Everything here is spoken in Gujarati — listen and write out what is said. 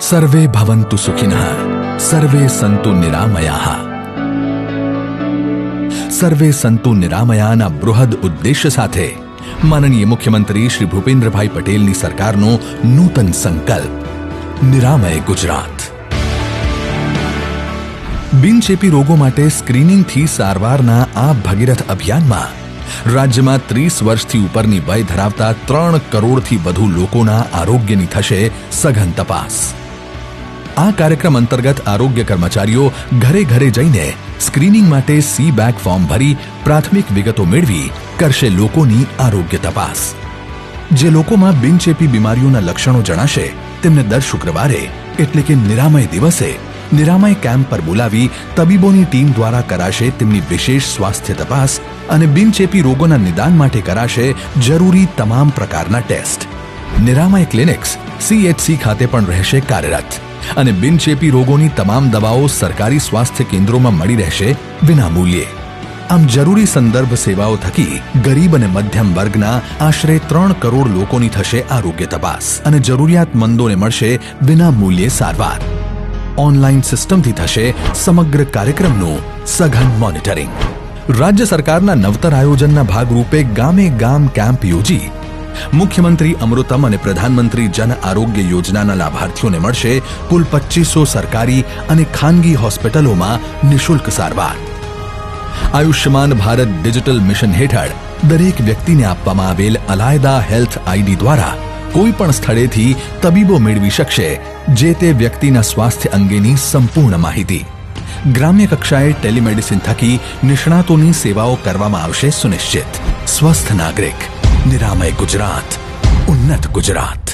સર્વે ભવંતુ સુખિનઃ સર્વે સંતુ નિરામયા સર્વે સંતુ નિરામયાના બૃહદ ઉદ્દેશ્ય સાથે માનનીય મુખ્યમંત્રી શ્રી ભૂપેન્દ્રભાઈ પટેલની સરકારનો નૂતન સંકલ્પ નિરામય ગુજરાત બિનચેપી રોગો માટે સ્ક્રીનિંગથી સારવારના આ ભગીરથ અભિયાનમાં રાજ્યમાં ત્રીસ વર્ષથી ઉપરની વય ધરાવતા ત્રણ કરોડથી વધુ લોકોના આરોગ્યની થશે સઘન તપાસ આ કાર્યક્રમ અંતર્ગત આરોગ્ય કર્મચારીઓ ઘરે ઘરે જઈને સ્ક્રીનિંગ માટે સી બેક ફોર્મ ભરી પ્રાથમિક વિગતો મેળવી કરશે લોકોની આરોગ્ય તપાસ. જે લોકોમાં બિનચેપી બીમારીઓના લક્ષણો જણાશે, તેમને દર શુક્રવારે, એટલે કે નિરામય દિવસે, નિરામય કેમ્પ પર બોલાવી તબીબોની ટીમ દ્વારા કરાશે તેમની વિશેષ સ્વાસ્થ્ય તપાસ અને બિનચેપી રોગોના નિદાન માટે કરાશે જરૂરી તમામ પ્રકારના ટેસ્ટ. નિરામય ક્લિનિક્સ સીએચસી ખાતે પણ રહેશે કાર્યરત. અને બિનચેપી રોગોની તમામ દવાઓ સરકારી સ્વાસ્થ્ય કેન્દ્રોમાં મળી રહેશે વિનામૂલ્યે. આમ જરૂરી સંદર્ભ સેવાઓ થકી ગરીબ અને મધ્યમ વર્ગના આશરે ત્રણ કરોડ લોકોની થશે આરોગ્ય તપાસ અને જરૂરિયાતમંદોને મળશે વિના મૂલ્યે સારવાર. ઓનલાઈન સિસ્ટમથી થશે સમગ્ર કાર્યક્રમનું સઘન મોનિટરિંગ. રાજ્ય સરકારના નવતર આયોજનના ભાગરૂપે ગામે ગામ કેમ્પ યોજી મુખ્યમંત્રી અમૃતમ અને પ્રધાનમંત્રી જન આરોગ્ય યોજનાના લાભાર્થીઓને મળશે કુલ પચીસો સરકારી અને ખાનગી હોસ્પિટલોમાં નિશુલ્ક સારવાર. આયુષ્યમાન ભારત ડિજિટલ મિશન હેઠળ દરેક વ્યક્તિને આપવામાં આવેલ અલાયદા હેલ્થ આઈડી દ્વારા કોઈ પણ સ્થળેથી તબીબો મેળવી શકશે, જે તે વ્યક્તિના સ્વાસ્થ્ય અંગેની સંપૂર્ણ માહિતી. ગ્રામ્ય કક્ષાએ ટેલિમેડિસિન થકી નિષ્ણાતોની સેવાઓ કરવામાં આવશે સુનિશ્ચિત. સ્વસ્થ નાગરિક. નિરામય ગુજરાત ઉન્નત ગુજરાત